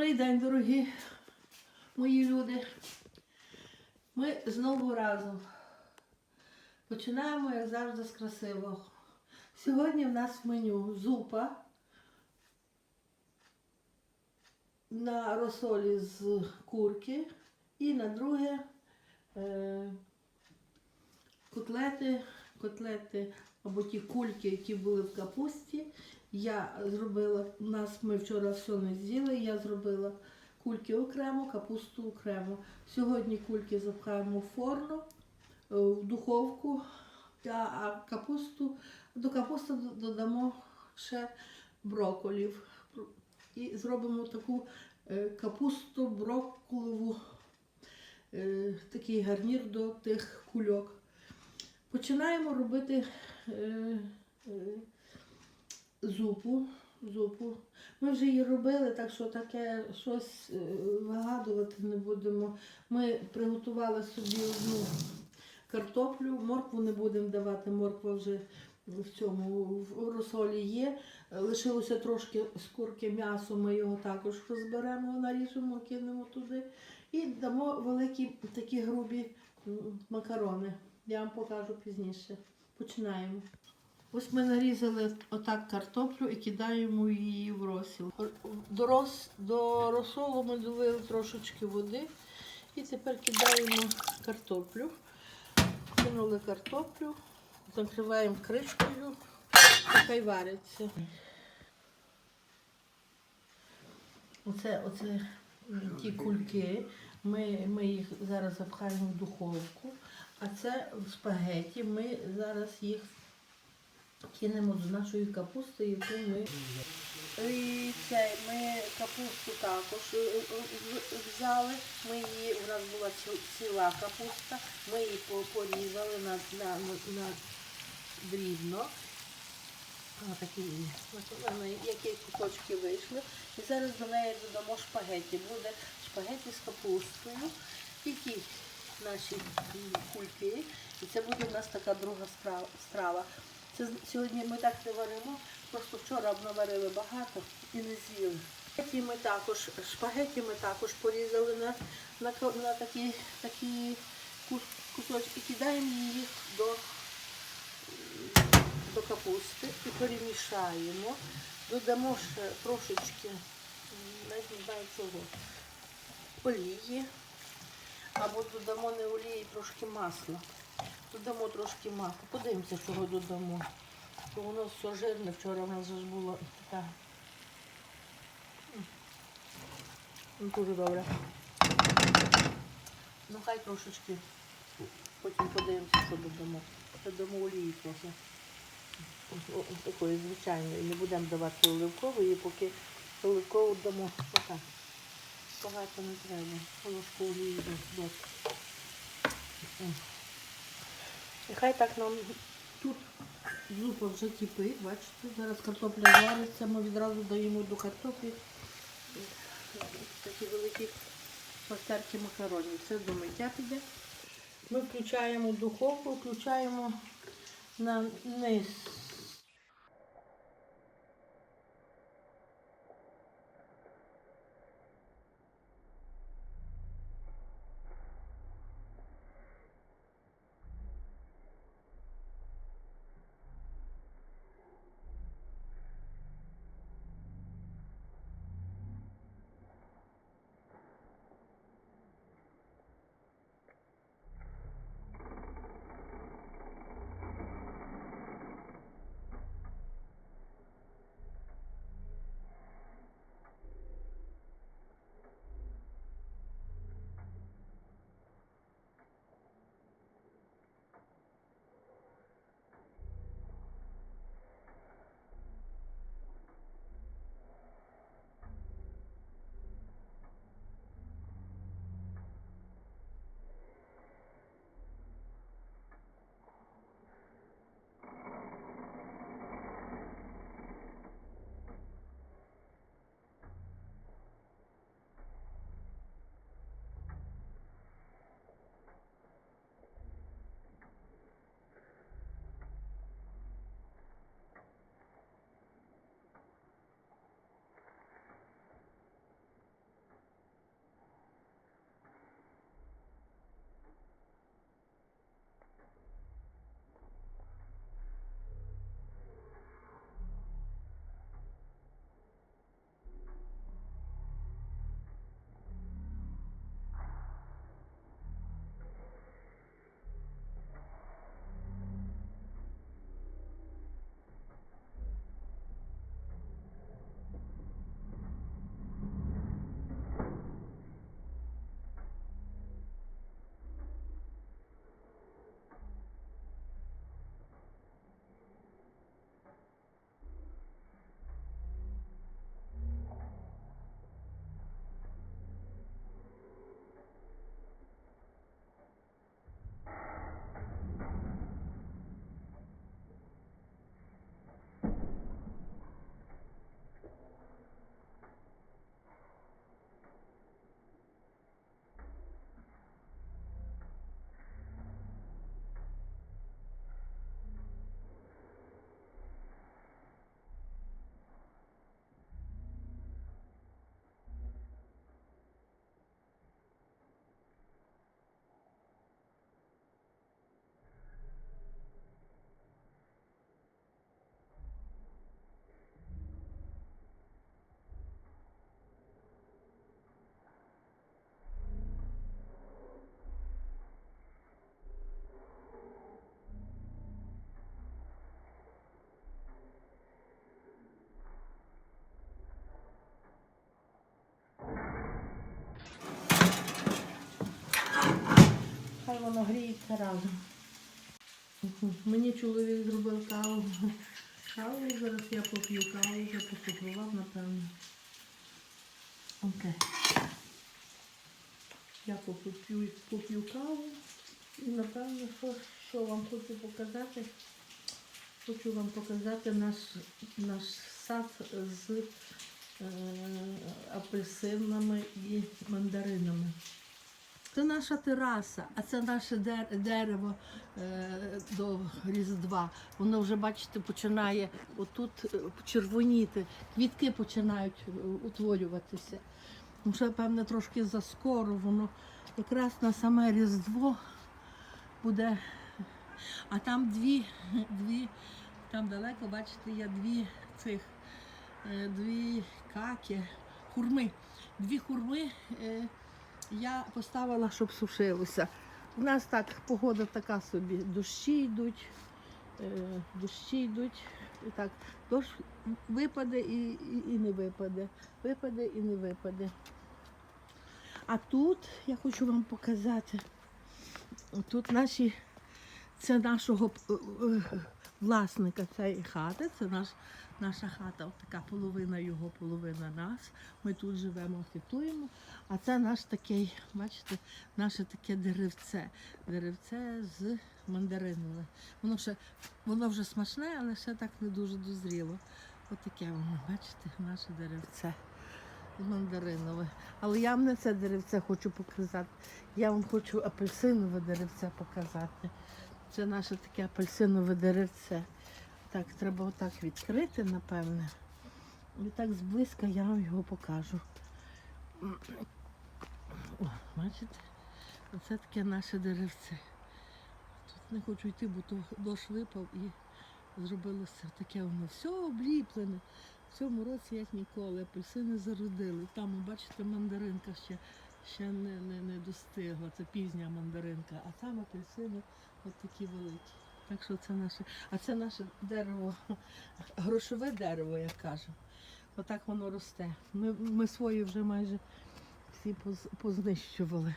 Добрий день, дорогі мої люди. Ми знову разом. Починаємо, як завжди, з красивого. Сьогодні в нас в меню зупа на розсолі з курки і на друге е, котлети, котлети або ті кульки, які були в капусті. Я зробила, у нас ми вчора все не з'їли, я зробила кульки окремо, капусту окремо. Сьогодні кульки запхаємо в форму, е, в духовку, а- капусту, до капусти додамо ще броколів. І зробимо таку е, капусту брокколову, е, такий гарнір до тих кульок. Починаємо робити зупу. зупу. Ми вже її робили, так що таке щось е, вигадувати не будемо. Ми приготували собі одну картоплю, моркву не будемо давати, морква вже в цьому в розсолі є. Лишилося трошки з курки м'ясо, ми його також розберемо, наріжемо, кинемо туди. І дамо великі такі грубі макарони. Я вам покажу пізніше. Починаємо. Ось ми нарізали отак картоплю і кидаємо її в розсіл. До, рос, до розсолу ми долили трошечки води і тепер кидаємо картоплю. Кинули картоплю, закриваємо кришкою, нехай вариться. Оце, оце ті кульки. Ми, ми їх зараз запхаємо в духовку, а це в спагеті. Ми зараз їх кинемо до нашої капусти, яку ми. І це, ми капусту також е, е, взяли. Ми її, у нас була ціла капуста, ми її по- порізали на, на, на, дрібно. Такі, які кусочки вийшли. І зараз до неї додамо шпагеті. Буде шпагеті з капустою і ті наші кульки. І це буде у нас така друга страва. Це сьогодні ми так не варимо, просто вчора наварили багато і не з'їли. Шпагеті ми також, шпагеті ми також порізали на, на, на такі, такі кусочки, кидаємо їх до до капусти і перемішаємо. Додамо ще трошечки, не знаю чого, олії. Або додамо не олії, трошки масла. Додамо трошки масла. Подивимося, чого додамо. Бо воно все жирне, вчора в нас ж було така. Ну, дуже добре. Ну хай трошечки. Потім подивимося, що додамо. Додамо олії трохи. Такої звичайної. Не будемо давати оливкової, поки оливкову дамо. Отак. Багато не треба. Ложку олії дос- досить. М. Хай так нам тут зупа вже кипить, бачите, зараз картопля вариться, ми відразу даємо до картоплі такі великі пастерки макаронів. Це до миття піде. Ми включаємо духовку, включаємо на низ. Воно гріється разом. Мені чоловік зробив каву. Каву зараз я поп'ю каву, вже покупував, напевно. Окей. Я поп'ю, поп'ю каву. І напевно, що, що вам хочу показати. Хочу вам показати наш, наш сад з е, апельсинами і мандаринами. Це наша тераса, а це наше дерево е, до Різдва. Воно вже, бачите, починає отут е, червоніти, квітки починають е, утворюватися. Ще, певне, трошки заскоро, воно якраз на саме Різдво буде. А там дві, дві, там далеко, бачите, є дві цих, дві каки, хурми. Дві хурми е, я поставила, щоб сушилося. У нас так погода така собі. Дощі йдуть, е, дощі йдуть. І так, дощ випаде і, і, і не випаде. Випаде і не випаде. А тут я хочу вам показати. Тут наші, це нашого е, е, власника цієї хати, це наш, наша хата, така половина його, половина нас. Ми тут живемо, хитуємо. А це наш такий, бачите, наше таке деревце. Деревце з мандаринове. Воно ще воно вже смачне, але ще так не дуже дозріло. От воно, бачите, наше деревце. Мандаринове. Але я вам не це деревце хочу показати. Я вам хочу апельсинове деревце показати. Це наше таке апельсинове деревце. Так, треба отак відкрити, напевне. І так зблизька я вам його покажу. О, бачите? Оце таке наше деревце. Тут не хочу йти, бо дощ випав і зробилося таке воно все обліплене. В цьому році, як ніколи, апельсини зародили. Там, бачите, мандаринка ще, ще не, не, не достигла. Це пізня мандаринка, а там апельсини от такі великі. Так що це наше. А це наше дерево, грошове дерево, як кажу. Отак воно росте. Ми, ми свої вже майже всі поз- познищували.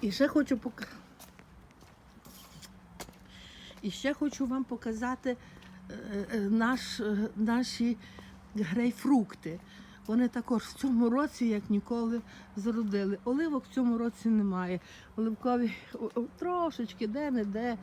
І ще хочу пок... І ще хочу вам показати е, е, наш, е, наші грейпфрукти. Вони також в цьому році, як ніколи, зародили. Оливок в цьому році немає. Оливкові трошечки де-не-де.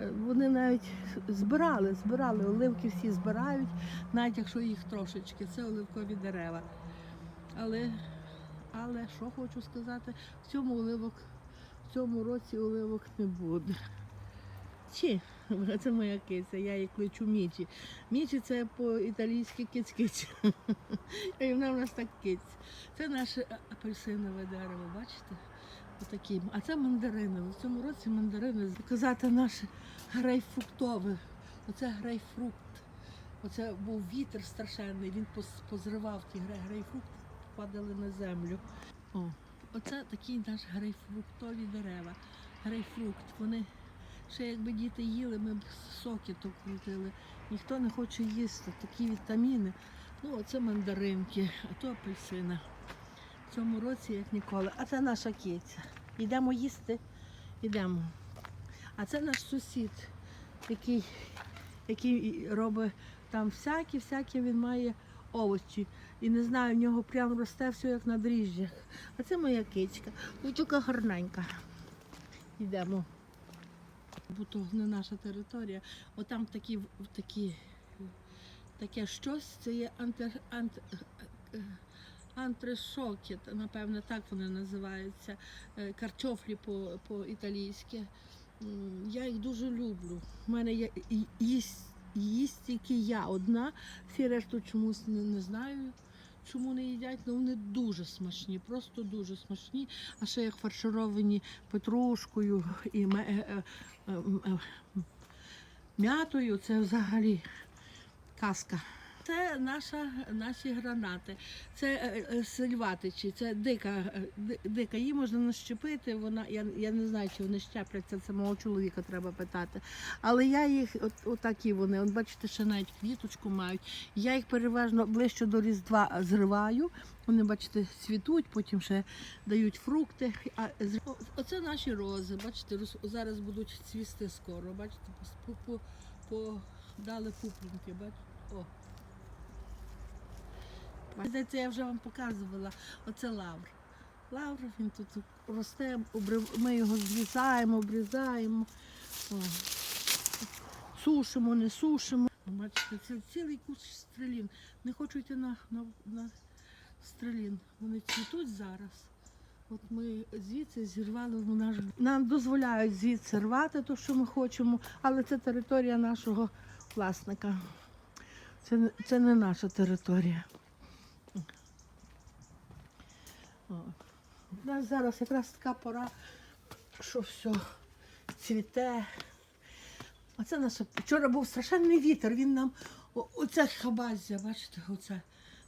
Е, Вони навіть збирали, збирали. Оливки всі збирають, навіть якщо їх трошечки. Це оливкові дерева. Але, але що хочу сказати, в цьому оливок, в цьому році оливок не буде. Чи? Це моя киця, я її кличу Мічі. Мічі це по-італійськи киць-киць. І вона в нас так киць. Це наше апельсинове дерево, бачите? Отакі. А це мандаринове. В цьому році мандарини показати наше грейпфруктове. Оце грейпфрукт. Оце був вітер страшенний, він позривав ті грейпфрукти, падали на землю. О, оце такі наші грейпфруктові дерева. Грейпфрукт. Вони ще якби діти їли, ми б соки то крутили. Ніхто не хоче їсти, такі вітаміни. Ну, оце мандаринки, а то апельсина. В цьому році, як ніколи. А це наша киця. Йдемо їсти, йдемо. А це наш сусід, який, який робить там всякі-всякі, він має овочі. І не знаю, в нього прямо росте все як на дріжджах. А це моя. Ось така гарненька. Йдемо. Бо то не наша територія. Отам такі, такі, таке щось, це є анти, анти, антресокі, напевно, так вони називаються. е, Картофлі по, по-італійськи. М, Я їх дуже люблю. У мене є їсть, їсть тільки я одна, всі решту чомусь не, не знаю. Чому не їдять, ну вони дуже смачні, просто дуже смачні. А ще як фаршировані петрушкою і е, м'ятою, це взагалі казка. Це наша, наші гранати. Це е, е, сильватичі, це дика, е, дика. Її можна нащепити. Вона я, я не знаю, чи вони щепляться. Це мого чоловіка треба питати. Але я їх, от, отакі вони, от бачите, ще навіть квіточку мають. Я їх переважно ближче до Різдва зриваю. Вони, бачите, цвітуть, потім ще дають фрукти. А оце наші рози. Бачите, зараз будуть цвісти скоро. Бачите, по, по, по, дали пуплінки. Бачите? О. Здається, я вже вам показувала. Оце лавр. Лавр, він тут росте, ми його зрізаємо, обрізаємо, сушимо, не сушимо. Бачите, це цілий кущ стрелін. Не хочу йти на, на, на стрелін. Вони цвітуть зараз. От ми звідси зірвали наш. Нам дозволяють звідси рвати те, що ми хочемо, але це територія нашого власника. Це, це не наша територія. О. У нас зараз якраз така пора, що все цвіте. Оце наша. Вчора був страшенний вітер, він нам оце хабазя, бачите, оце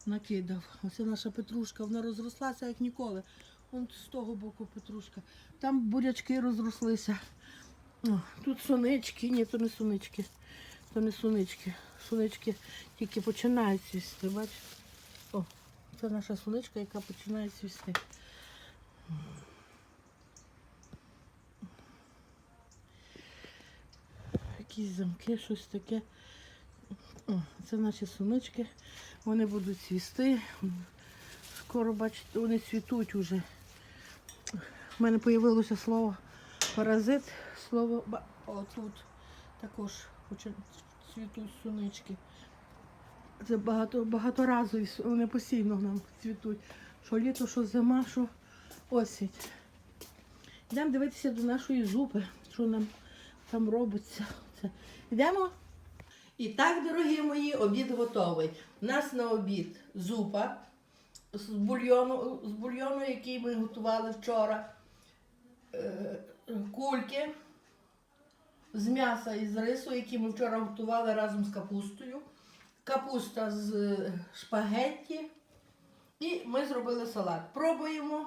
накидав. Оце наша петрушка, вона розрослася як ніколи. Вон з того боку петрушка. Там бурячки розрослися. О, тут сонички, ні, то не сонички. То не сонички. Сонички тільки починають цвісти, бачите? Це наша соничка, яка починає цвісти. Якісь замки, щось таке. О, це наші сонички. Вони будуть цвісти. Скоро, бачите, вони цвітуть уже. У мене з'явилося слово паразит, слово ба- О, тут також цвітуть сунички. Це багато, с- вони постійно нам цвітуть. Що літо, що зима, що осінь. Йдемо дивитися до нашої зупи, що нам там робиться. Це. Йдемо? І так, дорогі мої, обід готовий. У нас на обід зупа з бульйону, з бульйону, який ми готували вчора. Е, Кульки з м'яса і з рису, які ми вчора готували разом з капустою. Капуста з е, шпагетті. І ми зробили салат. Пробуємо.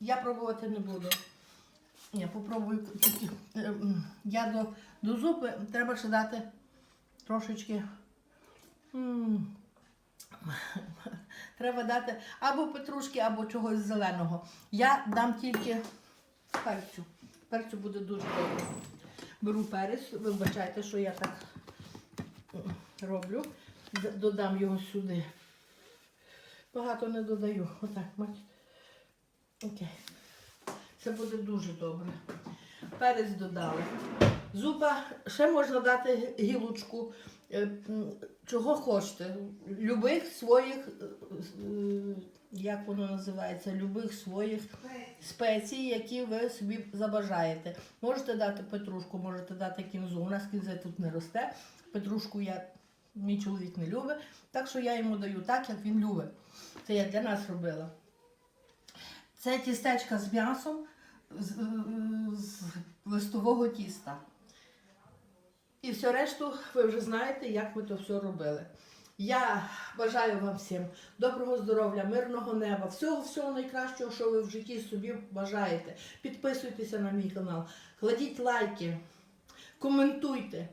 Я пробувати не буду. Я попробую е, Я до, до зупи треба ще дати трошечки. Треба дати або петрушки, або чогось зеленого. Я дам тільки перцю. Перцю буде дуже добре. Беру перець, вибачайте, що я так роблю. Додам його сюди. Багато не додаю. Отак, бачите. Окей. Це буде дуже добре. Перець додали. Зупа ще можна дати гілочку. е, Чого хочете. Любих своїх, е, е, як воно називається, любих своїх спецій, які ви собі забажаєте. Можете дати петрушку, можете дати кінзу. У нас кінзи тут не росте. Петрушку я, мій чоловік не любить, так що я йому даю так, як він любить. Це я для нас робила. Це тістечка з м'ясом з, е, з листового тіста. І все решту ви вже знаєте, як ми то все робили. Я бажаю вам всім доброго здоров'я, мирного неба, всього всього найкращого, що ви в житті собі бажаєте. Підписуйтеся на мій канал, кладіть лайки, коментуйте.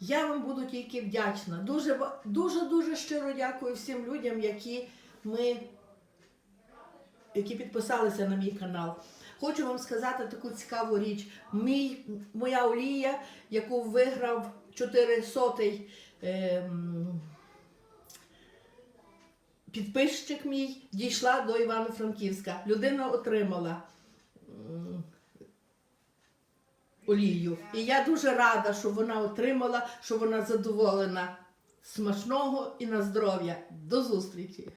Я вам буду тільки вдячна. Дуже-дуже дуже щиро дякую всім людям, які ми які підписалися на мій канал. Хочу вам сказати таку цікаву річ. Мій, моя олія, яку виграв 400 ем, підписчик мій, дійшла до Івано-Франківська. Людина отримала олію. І я дуже рада, що вона отримала, що вона задоволена. Смачного і на здоров'я. До зустрічі!